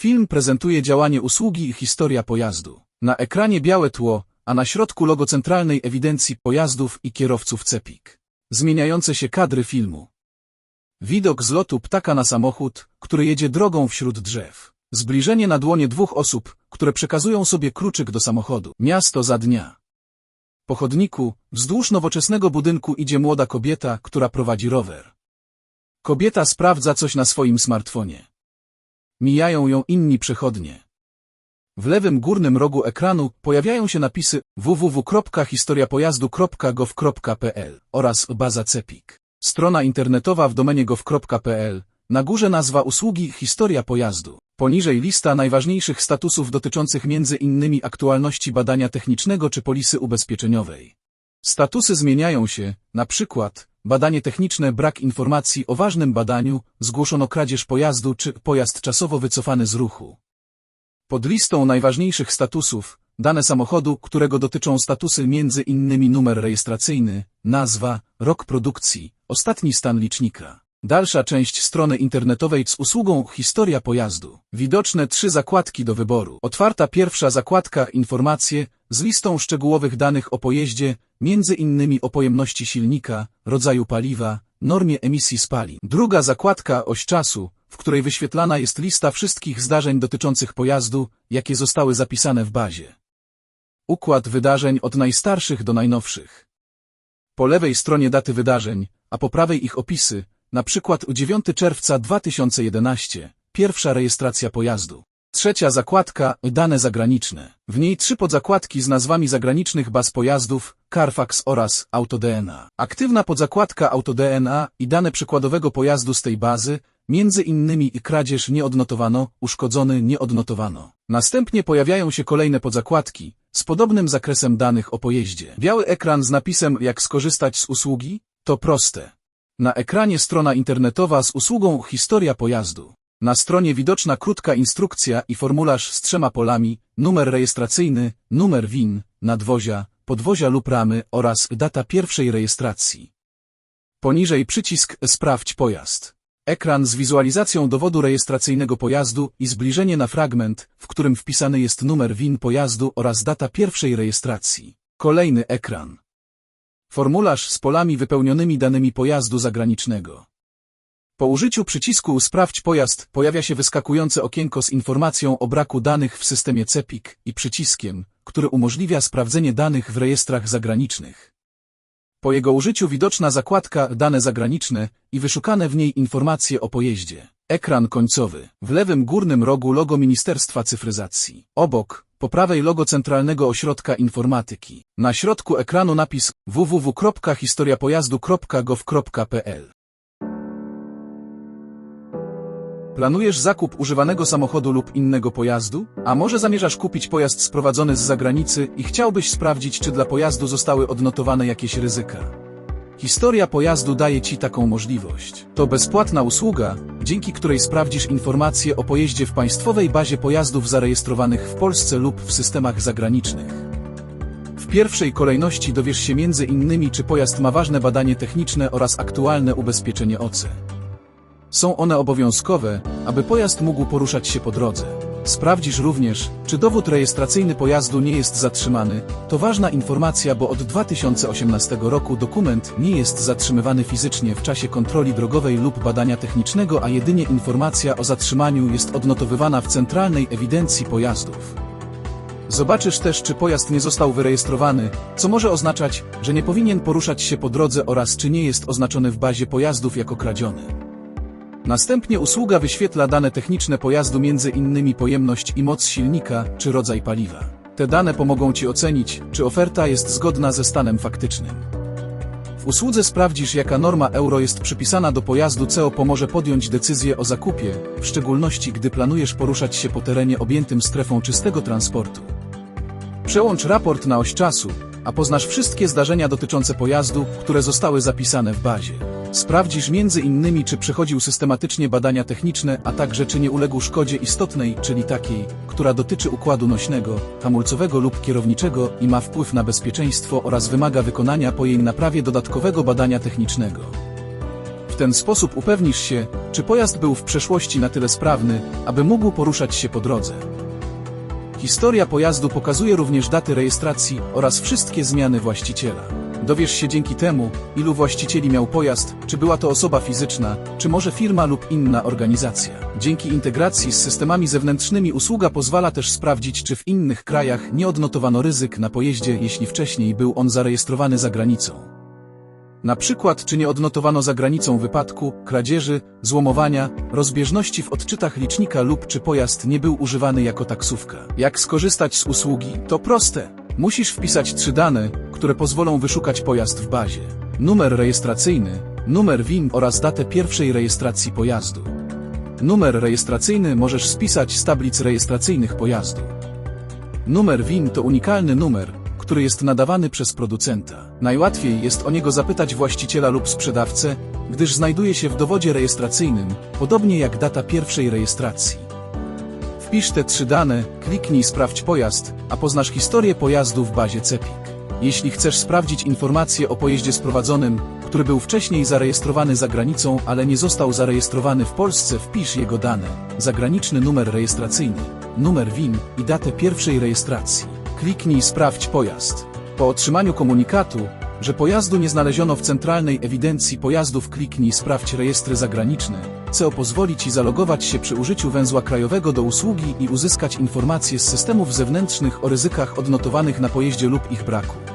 Film prezentuje działanie usługi i historia pojazdu. Na ekranie białe tło, a na środku logo Centralnej Ewidencji Pojazdów i Kierowców CEPIK. Zmieniające się kadry filmu. Widok z lotu ptaka na samochód, który jedzie drogą wśród drzew. Zbliżenie na dłonie dwóch osób, które przekazują sobie kluczyk do samochodu. Miasto za dnia. Po chodniku, wzdłuż nowoczesnego budynku idzie młoda kobieta, która prowadzi rower. Kobieta sprawdza coś na swoim smartfonie. Mijają ją inni przechodnie. W lewym górnym rogu ekranu pojawiają się napisy www.historiapojazdu.gov.pl oraz baza CEPIK. Strona internetowa w domenie gov.pl, na górze nazwa usługi Historia pojazdu. Poniżej lista najważniejszych statusów dotyczących między innymi aktualności badania technicznego czy polisy ubezpieczeniowej. Statusy zmieniają się, na przykład badanie techniczne brak informacji o ważnym badaniu, zgłoszono kradzież pojazdu czy pojazd czasowo wycofany z ruchu. Pod listą najważniejszych statusów, dane samochodu, którego dotyczą statusy między innymi numer rejestracyjny, nazwa, rok produkcji, ostatni stan licznika. Dalsza część strony internetowej z usługą Historia pojazdu. Widoczne trzy zakładki do wyboru. Otwarta pierwsza zakładka Informacje z listą szczegółowych danych o pojeździe, między innymi o pojemności silnika, rodzaju paliwa, normie emisji spalin. Druga zakładka Oś czasu, w której wyświetlana jest lista wszystkich zdarzeń dotyczących pojazdu, jakie zostały zapisane w bazie. Układ wydarzeń od najstarszych do najnowszych. Po lewej stronie daty wydarzeń, a po prawej ich opisy, na przykład 9 czerwca 2011, pierwsza rejestracja pojazdu. Trzecia zakładka, dane zagraniczne. W niej trzy podzakładki z nazwami zagranicznych baz pojazdów, Carfax oraz AutoDNA. Aktywna podzakładka AutoDNA i dane przykładowego pojazdu z tej bazy, między innymi i kradzież nie odnotowano, uszkodzony nie odnotowano. Następnie pojawiają się kolejne podzakładki, z podobnym zakresem danych o pojeździe. Biały ekran z napisem jak skorzystać z usługi? To proste. Na ekranie strona internetowa z usługą Historia pojazdu. Na stronie widoczna krótka instrukcja i formularz z trzema polami, numer rejestracyjny, numer WIN, nadwozia, podwozia lub ramy oraz data pierwszej rejestracji. Poniżej przycisk Sprawdź pojazd. Ekran z wizualizacją dowodu rejestracyjnego pojazdu i zbliżenie na fragment, w którym wpisany jest numer WIN pojazdu oraz data pierwszej rejestracji. Kolejny ekran. Formularz z polami wypełnionymi danymi pojazdu zagranicznego. Po użyciu przycisku Sprawdź pojazd pojawia się wyskakujące okienko z informacją o braku danych w systemie CEPIK i przyciskiem, który umożliwia sprawdzenie danych w rejestrach zagranicznych. Po jego użyciu widoczna zakładka Dane zagraniczne i wyszukane w niej informacje o pojeździe. Ekran końcowy. W lewym górnym rogu logo Ministerstwa Cyfryzacji. Obok, po prawej logo Centralnego Ośrodka Informatyki. Na środku ekranu napis www.historiapojazdu.gov.pl Planujesz zakup używanego samochodu lub innego pojazdu? A może zamierzasz kupić pojazd sprowadzony z zagranicy i chciałbyś sprawdzić, czy dla pojazdu zostały odnotowane jakieś ryzyka? Historia pojazdu daje Ci taką możliwość. To bezpłatna usługa, dzięki której sprawdzisz informacje o pojeździe w państwowej bazie pojazdów zarejestrowanych w Polsce lub w systemach zagranicznych. Pierwszej kolejności dowiesz się innymi, czy pojazd ma ważne badanie techniczne oraz aktualne ubezpieczenie OC. Są one obowiązkowe, aby pojazd mógł poruszać się po drodze. Sprawdzisz również, czy dowód rejestracyjny pojazdu nie jest zatrzymany. To ważna informacja, bo od 2018 roku dokument nie jest zatrzymywany fizycznie w czasie kontroli drogowej lub badania technicznego, a jedynie informacja o zatrzymaniu jest odnotowywana w Centralnej Ewidencji Pojazdów. Zobaczysz też, czy pojazd nie został wyrejestrowany, co może oznaczać, że nie powinien poruszać się po drodze oraz czy nie jest oznaczony w bazie pojazdów jako kradziony. Następnie usługa wyświetla dane techniczne pojazdu m.in. pojemność i moc silnika, czy rodzaj paliwa. Te dane pomogą Ci ocenić, czy oferta jest zgodna ze stanem faktycznym. W usłudze sprawdzisz, jaka norma euro jest przypisana do pojazdu, co pomoże podjąć decyzję o zakupie, w szczególności gdy planujesz poruszać się po terenie objętym strefą czystego transportu. Przełącz raport na oś czasu, a poznasz wszystkie zdarzenia dotyczące pojazdu, które zostały zapisane w bazie. Sprawdzisz między innymi, czy przechodził systematycznie badania techniczne, a także czy nie uległ szkodzie istotnej, czyli takiej, która dotyczy układu nośnego, hamulcowego lub kierowniczego i ma wpływ na bezpieczeństwo oraz wymaga wykonania po jej naprawie dodatkowego badania technicznego. W ten sposób upewnisz się, czy pojazd był w przeszłości na tyle sprawny, aby mógł poruszać się po drodze. Historia pojazdu pokazuje również daty rejestracji oraz wszystkie zmiany właściciela. Dowiesz się dzięki temu, ilu właścicieli miał pojazd, czy była to osoba fizyczna, czy może firma lub inna organizacja. Dzięki integracji z systemami zewnętrznymi usługa pozwala też sprawdzić, czy w innych krajach nie odnotowano ryzyk na pojeździe, jeśli wcześniej był on zarejestrowany za granicą. Na przykład, czy nie odnotowano za granicą wypadku, kradzieży, złomowania, rozbieżności w odczytach licznika lub czy pojazd nie był używany jako taksówka. Jak skorzystać z usługi? To proste. Musisz wpisać trzy dane, które pozwolą wyszukać pojazd w bazie. Numer rejestracyjny, numer WIN oraz datę pierwszej rejestracji pojazdu. Numer rejestracyjny możesz spisać z tablic rejestracyjnych pojazdu. Numer WIN to unikalny numer, który jest nadawany przez producenta. Najłatwiej jest o niego zapytać właściciela lub sprzedawcę, gdyż znajduje się w dowodzie rejestracyjnym, podobnie jak data pierwszej rejestracji. Wpisz te trzy dane, kliknij Sprawdź pojazd, a poznasz historię pojazdu w bazie CEPIK. Jeśli chcesz sprawdzić informacje o pojeździe sprowadzonym, który był wcześniej zarejestrowany za granicą, ale nie został zarejestrowany w Polsce, wpisz jego dane, zagraniczny numer rejestracyjny, numer WIN i datę pierwszej rejestracji. Kliknij Sprawdź pojazd. Po otrzymaniu komunikatu, że pojazdu nie znaleziono w centralnej ewidencji pojazdów, kliknij Sprawdź rejestry zagraniczne. CO pozwoli Ci zalogować się przy użyciu węzła krajowego do usługi i uzyskać informacje z systemów zewnętrznych o ryzykach odnotowanych na pojeździe lub ich braku.